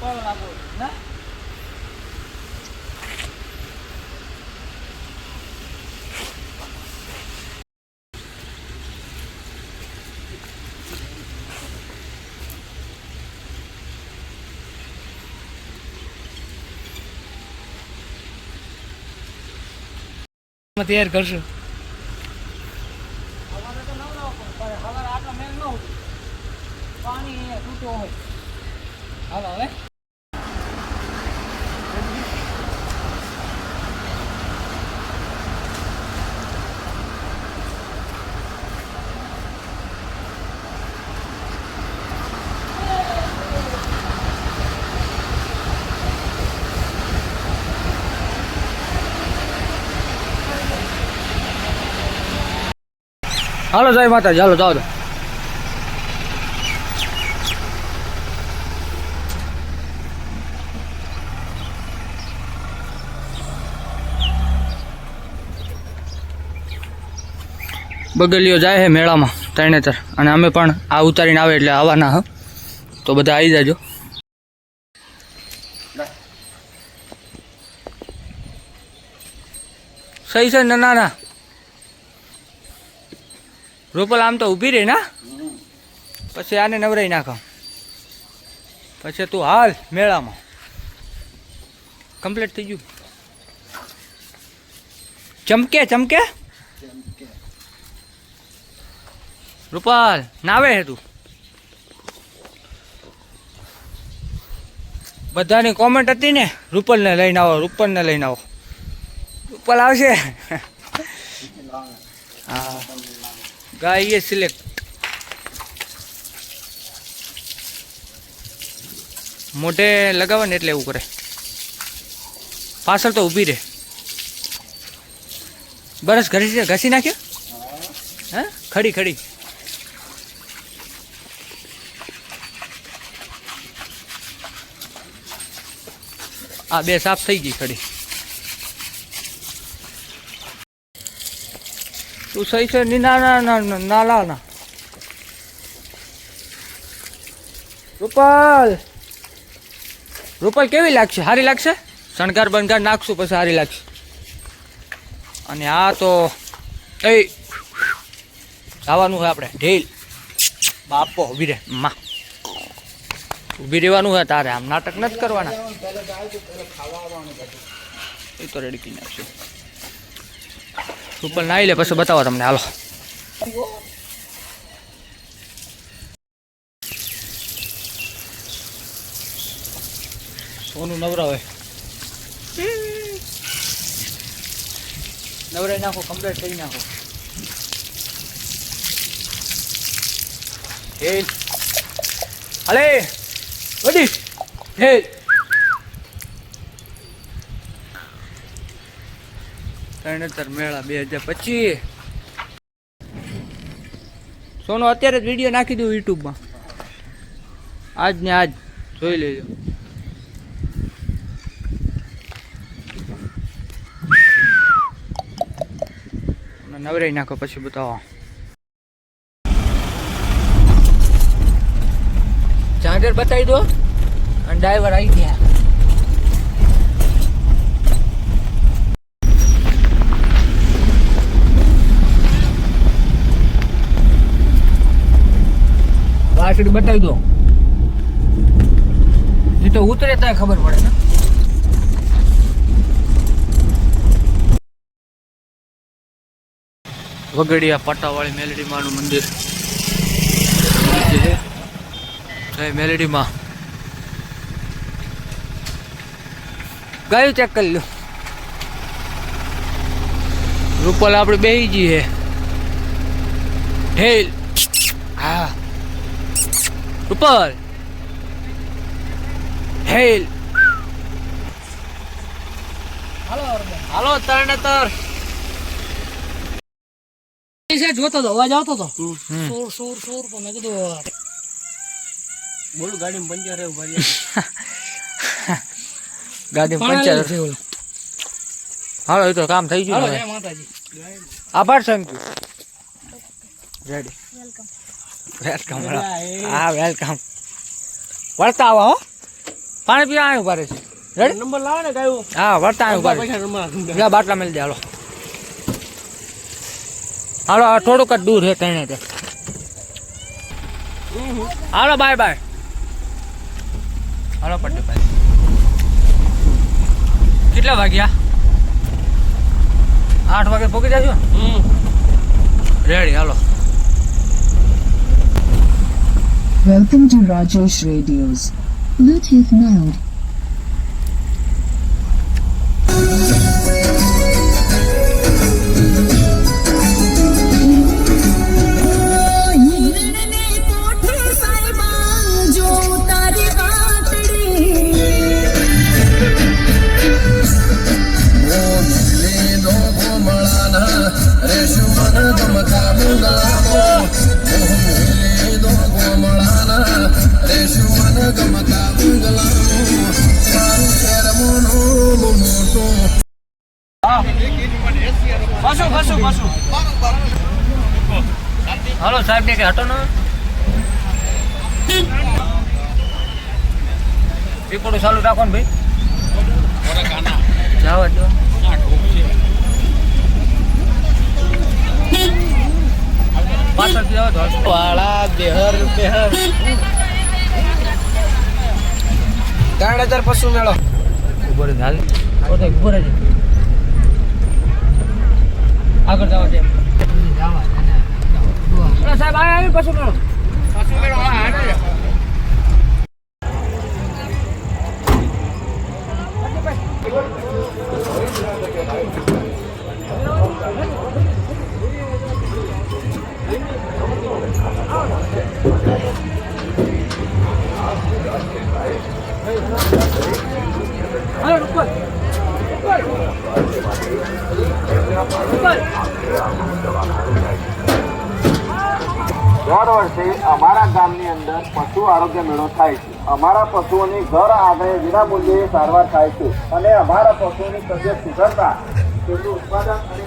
ખાવા લાગો ના તૈયાર કરશું પણ તૂટો હોય. હાલો હવે. હાલો જય માતાજી, હાલો જાઓ બગલીઓ જાય છે મેળામાં ત્રણેતર અને અમે પણ આ ઉતારીને આવે એટલે આવવાના હ. તો બધા આવી જાજો. સહી છે ને ના રૂપલ આમ તો ઊભી રહી ના પછી આને નવરાઈ નાખો. પછી તું હાલ મેળામાં. કમ્પ્લીટ થઈ ગયું. ચમકે ચમકે? રૂપાલ, નાવે હે તું. બધાની કોમેન્ટ હતી ને, રૂપલને લઈને આવો, રૂપલને લઈને આવો. રૂપલ આવશે. હા. ગાય સિલેક્ટ મોઢે લગાવે ને એટલે એવું કરે. પાછળ તો ઊભી રહે બરસ ઘસી ઘસી નાખ્યો? હે? ખડી ખડી. આ બે સાફ થઈ ગઈ ખડી. તું સહી છે? ની ના ના ના ના લા ના રૂપલ! રૂપલ, કેવી લાગશે? સારી લાગશે? શણગાર બણગાર નાખશું પછી સારી લાગશે. અને આ તો, એ, જવાનું હોય આપણે, ઢીલ. બાપો ઊભી રે. માં. ઊભી રહેવાનું હોય તારે, આમ નાટક નથી કરવાના. એ તો રેડી નાખશું. ઉપર નાઈ લે પછી બતાવો તમને. હાલો. સોનું નવરાવે. નવરાઈ નાખો કમ્પ્લેટ કરી નાખો. હે હલે. વડી હે તરણેતર મેળા બે હજાર પચીસ. સોનો અત્યારે જ વીડિયો નાખી દઉં યુટ્યુબમાં આજ ને આજ જોઈ લેજો. નવરાઈ નાખો પછી બતાવો. ચાર્જર બતાવી દો. અને ડ્રાઈવર આવી ગયા. પાછળ બતાવી દો. એ તો ઉતરે ત્યાં ખબર પડે ને. વગડિયા પટ્ટાવાળી મેલડી માનું મંદિર. જય મેલડી માં. ગાયું ચેક કરી લો. રૂપલ આપણે બેહી જઈએ ઢેલ રૂપલ હેલ હાલો તરણેતર જોતો હતો અવાજ આવતો હતો. સોર સોર સોર પણ મેં કીધું બોલું ગાડી પંચર ગાડી પંચર. હાલો એ તો કામ થઈ ગયું આભાર થેન્ક યુ. રેડી વેલકમ હા વેલકમ વળતા આવો હો. પાણી પીવા ઊભા રહે છે. રેડી નંબર લાવે ને ગાયું. હા વળતા આવ્યું ભારે બાટલા મળી દે હાલો. હાલો થોડુંક જ દૂર છે તેને તે. હાલો બાય બાય હાલો પટ્ટીભાઈ કેટલા વાગ્યા? આઠ વાગે પહોંચી જશો રેડી હાલો. Welcome to Rajesh Radios. Bluetooth mode. સાહેબ ને કે હટો ને. પીપળું ચાલુ રાખો ને ભાઈ. જાવા તો બેહર બેહર. ત્રણ હજાર પશુ મેળો. ઊભો રહે હાલ. ઊભો રહેજે આગળ જવા દે અરે સાહેબ આ આવી પછી મેળો પશુ મેળો હા હાડે હાલો ઉપર દર વર્ષે અમારા ગામની અંદર પશુ આરોગ્ય મેળો થાય છે. અમારા પશુઓની ઘર આગળ વિનામૂલ્યે સારવાર થાય છે. અને અમારા પશુઓની તબિયત સુધરતા તેનું ઉત્પાદન અને